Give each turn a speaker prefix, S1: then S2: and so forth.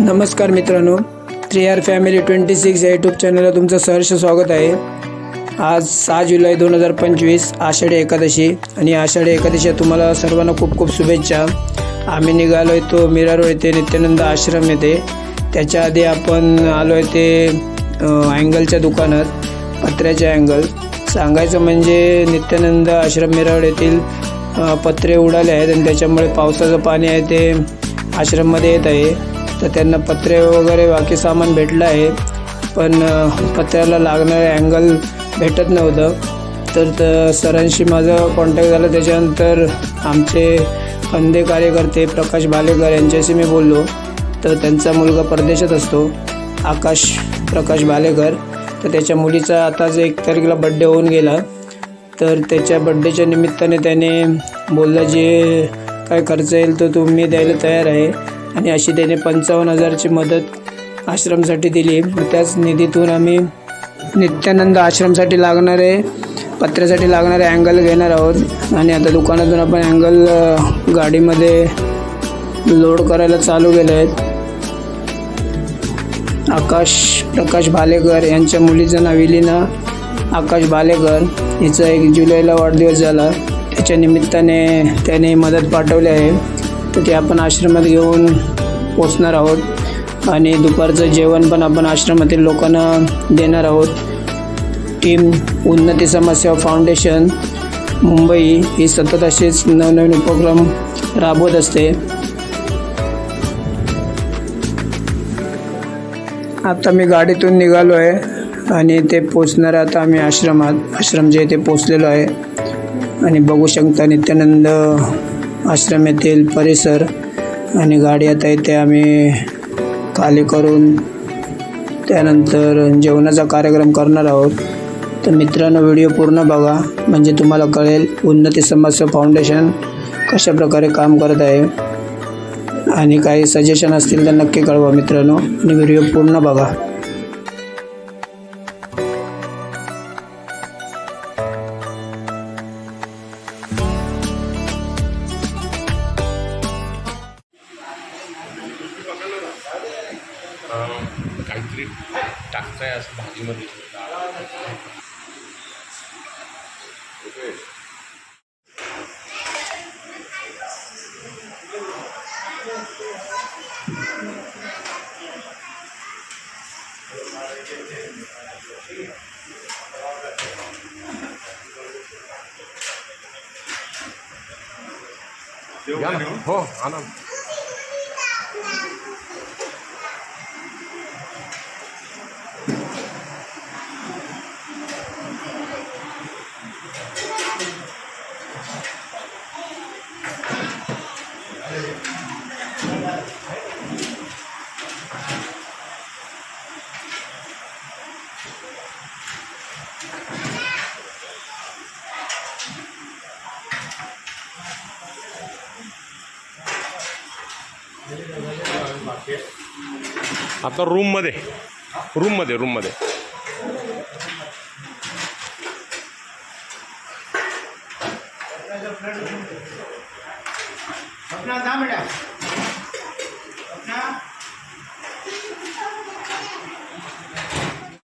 S1: नमस्कार मित्रांनो three R family twenty six या यूट्यूब चॅनलला तुमचं सहर्ष स्वागत आहे. आज सहा जुलै दोन हजार पंचवीस आषाढी एकादशी आणि आषाढी एकादशी तुम्हाला सर्वांना खूप खूप शुभेच्छा. आम्ही निघालो आहे तो मिरार रोड येथे नित्यानंद आश्रम येथे. त्याच्या आधी आपण आलो आहे ते अँगलच्या दुकानात पत्र्याचे अँगल. सांगायचं म्हणजे नित्यानंद आश्रम मिरावड येथील पत्रे उडाले आहेत आणि त्याच्यामुळे पावसाचं पाणी आहे ते आश्रममध्ये येत आहे. तर त्यांना पत्रे वगैरे बाकी सामान भेटलं आहे. पण पत्र्याला लागणारे अँगल भेटत नव्हतं. तर तर सरांशी माझं कॉन्टॅक्ट झाला. त्याच्यानंतर आमचे कंदे कार्यकर्ते प्रकाश भालेकर यांच्याशी मी बोललो. तर त्यांचा मुलगा परदेशात असतो आकाश प्रकाश भालेकर तर त्याच्या मुलीचा आताच एक तारखेला बड्डे होऊन गेला. तर त्याच्या बड्डेच्या निमित्ताने त्याने बोलला जे काय खर्च येईल तो तुम्ही द्यायला तयार आहे. आणि अशी त्याने पंचावन्न हजारची मदत आश्रमसाठी दिली. त्याच निधीतून आम्ही नित्यानंद आश्रमसाठी लागणारे पत्र्यासाठी लागणारे अँगल घेणार आहोत. आणि आता दुकानातून आपण अँगल गाडीमध्ये लोड करायला चालू केले आहेत आकाश प्रकाश भालेकर यांच्या मुलीचं नाव विलीना आकाश भालेकर हिचा एक जुलैला वाढदिवस झाला. त्याच्या निमित्ताने त्याने मदत पाठवली आहे. तर ते आपण आश्रमात घेऊन पोचणार आहोत. आणि दुपारचं जेवण पण आपण आश्रमातील लोकांना देणार आहोत. टीम उन्नती समस्या फाउंडेशन मुंबई ही सतत असेच नवनवीन उपक्रम राबवत असते. आता मी गाडीतून निघालो आहे आणि ते पोचणार आता आम्ही आश्रमात. आश्रम जे ते पोचलेलो आहे. आणि बघू शकता नित्यानंद आश्रम येथील परिसर आणि गाडी आता इथे आम्ही खाली करून त्यानंतर जेवणाचा कार्यक्रम करणार आहोत. तर मित्रांनो व्हिडिओ पूर्ण बघा. म्हणजे तुम्हाला कळेल उन्नती समस्या फाउंडेशन कशा प्रकारे काम करत आहे. आणि काही सजेशन असतील तर नक्की कळवा मित्रांनो. आणि व्हिडिओ पूर्ण बघा.
S2: काहीतरी टाकताय असं भाजीमध्ये. हो आणा. आता रूममध्ये रूममध्ये रूममध्ये
S3: अपना नाम बेटा ना